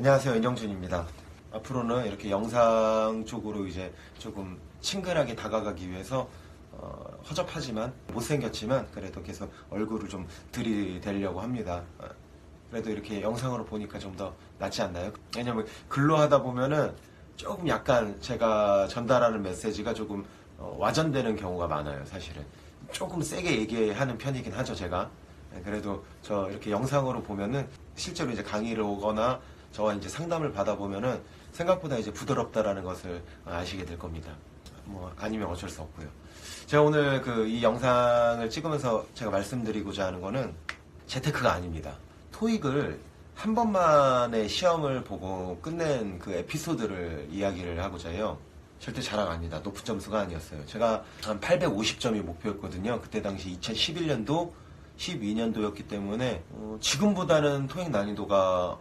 안녕하세요. 인영준입니다. 앞으로는 이렇게 영상 쪽으로 이제 조금 친근하게 다가가기 위해서 어, 허접하지만 못생겼지만 그래도 계속 얼굴을 좀 들이대려고 합니다. 어, 그래도 이렇게 영상으로 보니까 좀 더 낫지 않나요? 왜냐면 글로 하다 보면은 조금 약간 제가 전달하는 메시지가 조금 어, 와전되는 경우가 많아요, 사실은. 조금 세게 얘기하는 편이긴 하죠, 제가. 네, 그래도 저 이렇게 영상으로 보면은 실제로 이제 강의를 오거나 저와 이제 상담을 받아보면은 생각보다 이제 부드럽다라는 것을 아시게 될 겁니다. 뭐 아니면 어쩔 수 없고요. 제가 오늘 그 이 영상을 찍으면서 제가 말씀드리고자 하는 거는 재테크가 아닙니다. 토익을 한 번만에 시험을 보고 끝낸 그 에피소드를 이야기를 하고자 해요. 절대 자랑 아닙니다. 높은 점수가 아니었어요. 제가 한 850점이 목표였거든요. 그때 당시 2011년도, 12년도였기 때문에 어, 지금보다는 토익 난이도가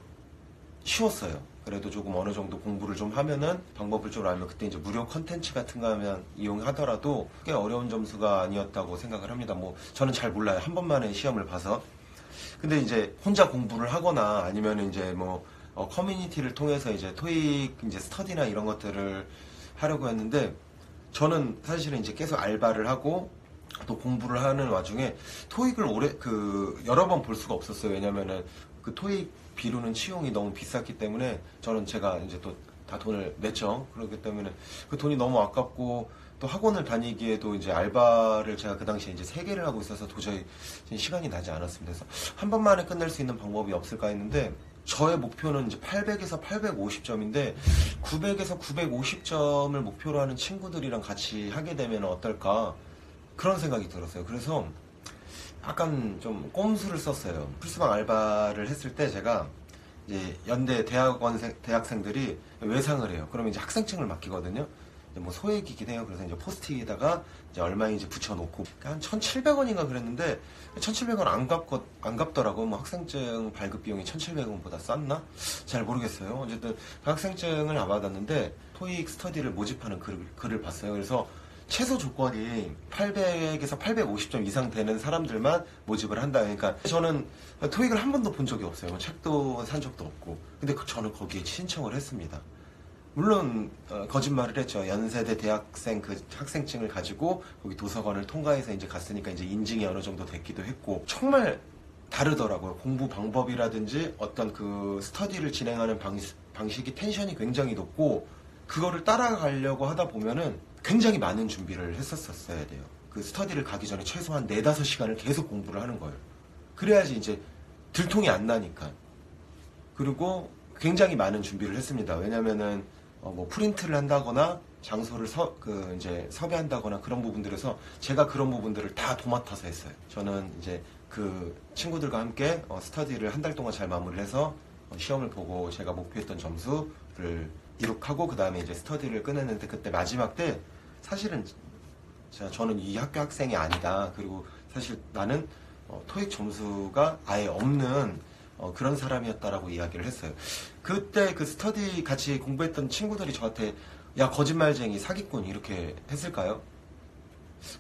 쉬웠어요. 그래도 조금 어느 정도 공부를 좀 하면은 방법을 좀 알면 그때 이제 무료 컨텐츠 같은 거 하면 이용하더라도 꽤 어려운 점수가 아니었다고 생각을 합니다. 뭐 저는 잘 몰라요. 한 번만에 시험을 봐서. 근데 이제 혼자 공부를 하거나 아니면 이제 뭐 어, 커뮤니티를 통해서 이제 토익 이제 스터디나 이런 것들을 하려고 했는데 저는 사실은 이제 계속 알바를 하고 또 공부를 하는 와중에 토익을 오래 그 여러 번 볼 수가 없었어요. 왜냐면은 그 토익 비루는 치용이 너무 비쌌기 때문에 저는 제가 이제 또 다 돈을 냈죠. 그렇기 때문에 그 돈이 너무 아깝고 또 학원을 다니기에도 이제 알바를 제가 그 당시에 이제 세 개를 하고 있어서 도저히 시간이 나지 않았습니다. 그래서 한 번만에 끝낼 수 있는 방법이 없을까 했는데 저의 목표는 이제 800에서 850점인데 900에서 950점을 목표로 하는 친구들이랑 같이 하게 되면 어떨까 그런 생각이 들었어요. 그래서 약간 좀 꼼수를 썼어요. 풀스방 알바를 했을 때 제가 이제 연대 대학원 대학생들이 외상을 해요. 그러면 이제 학생증을 맡기거든요. 뭐 소액이긴 해요. 그래서 이제 포스트잇에다가 이제 얼마인지 붙여놓고 그러니까 한 1,700원인가 그랬는데 1,700원 안 갚고 안 갚더라고. 뭐 학생증 발급 비용이 1,700원보다 쌌나? 잘 모르겠어요. 어쨌든 그 학생증을 안 받았는데 토익 스터디를 모집하는 글을, 글을 봤어요. 그래서 최소 조건이 800에서 850점 이상 되는 사람들만 모집을 한다. 그러니까 저는 토익을 한 번도 본 적이 없어요. 책도 산 적도 없고. 근데 그- 저는 거기에 신청을 했습니다. 물론 어, 거짓말을 했죠. 연세대 대학생 그 학생증을 가지고 거기 도서관을 통과해서 이제 갔으니까 이제 인증이 어느 정도 됐기도 했고 정말 다르더라고요. 공부 방법이라든지 어떤 그 스터디를 진행하는 방식, 방식이 텐션이 굉장히 높고 그거를 따라가려고 하다 보면은 굉장히 많은 준비를 했었어야 돼요. 그 스터디를 가기 전에 최소한 4, 5시간을 계속 공부를 하는 거예요. 그래야지 이제 들통이 안 나니까. 그리고 굉장히 많은 준비를 했습니다. 왜냐면은 어, 뭐 프린트를 한다거나 장소를 서, 그 이제 섭외한다거나 그런 부분들에서 제가 그런 부분들을 다 도맡아서 했어요. 저는 이제 그 친구들과 함께 어, 스터디를 한 달 동안 잘 마무리해서 어, 시험을 보고 제가 목표했던 점수를 기록하고 그 다음에 이제 스터디를 끝냈는데 그때 마지막 때 사실은 제가 저는 이 학교 학생이 아니다. 그리고 사실 나는 어, 토익 점수가 아예 없는 어, 그런 사람이었다라고 이야기를 했어요. 그때 그 스터디 같이 공부했던 친구들이 저한테 야 거짓말쟁이 사기꾼 이렇게 했을까요?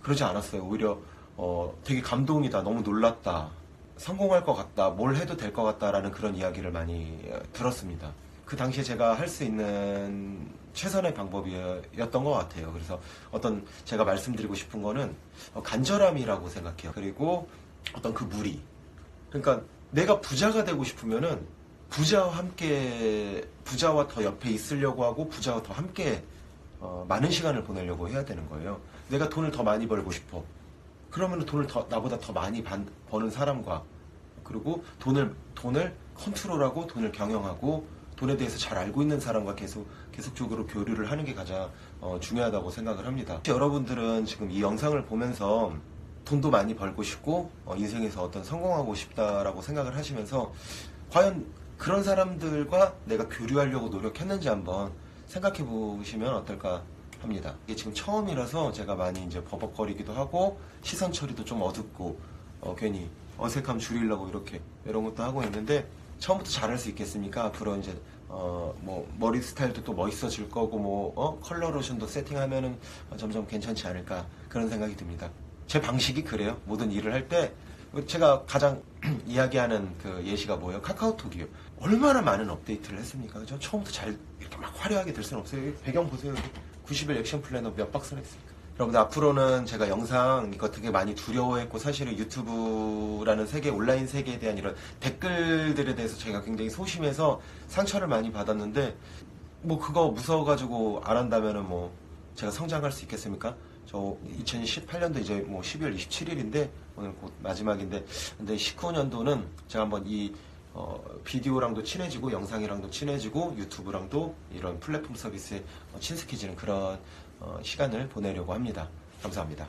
그러지 않았어요. 오히려 어, 되게 감동이다. 너무 놀랐다. 성공할 것 같다. 뭘 해도 될 것 같다라는 그런 이야기를 많이 어, 들었습니다. 그 당시에 제가 할 수 있는 최선의 방법이었던 것 같아요. 그래서 어떤 제가 말씀드리고 싶은 거는 어, 간절함이라고 생각해요. 그리고 어떤 그 무리. 그러니까 내가 부자가 되고 싶으면은 부자와 함께 부자와 더 옆에 있으려고 하고 부자와 더 함께 어, 많은 시간을 보내려고 해야 되는 거예요. 내가 돈을 더 많이 벌고 싶어. 그러면 돈을 더 나보다 더 많이 반- 버는 사람과 그리고 돈을 돈을 컨트롤하고 돈을 경영하고 돈에 대해서 잘 알고 있는 사람과 계속 계속적으로 교류를 하는 게 가장 어, 중요하다고 생각을 합니다. 여러분들은 지금 이 영상을 보면서 돈도 많이 벌고 싶고 어, 인생에서 어떤 성공하고 싶다라고 생각을 하시면서 과연 그런 사람들과 내가 교류하려고 노력했는지 한번 생각해 보시면 어떨까 합니다. 이게 지금 처음이라서 제가 많이 이제 버벅거리기도 하고 시선 처리도 좀 어둡고 어, 괜히 어색함 줄이려고 이렇게 이런 것도 하고 있는데 처음부터 잘할 수 있겠습니까? 앞으로 이제 어, 뭐 머리 스타일도 또 멋있어질 거고 뭐 어? 컬러 로션도 세팅하면은 어, 점점 괜찮지 않을까 그런 생각이 듭니다. 제 방식이 그래요. 모든 일을 할 때 제가 가장 이야기하는 그 예시가 뭐예요? 카카오톡이요. 얼마나 많은 업데이트를 했습니까? 그죠? 처음부터 잘 이렇게 막 화려하게 될 수는 없어요. 배경 보세요. 여기 90일 액션 플래너 몇 박스나 했습니까? 여러분들 앞으로는 제가 영상 이거 되게 많이 두려워했고 사실은 유튜브라는 세계 온라인 세계에 대한 이런 댓글들에 대해서 제가 굉장히 소심해서 상처를 많이 받았는데 뭐 그거 무서워가지고 안 한다면은 뭐 제가 성장할 수 있겠습니까? 저 2018년도 이제 뭐 12월 27일인데 오늘 곧 마지막인데 근데 19년도는 제가 한번 이 어, 비디오랑도 친해지고 영상이랑도 친해지고 유튜브랑도 이런 플랫폼 서비스에 어, 친숙해지는 그런 어, 시간을 보내려고 합니다. 감사합니다.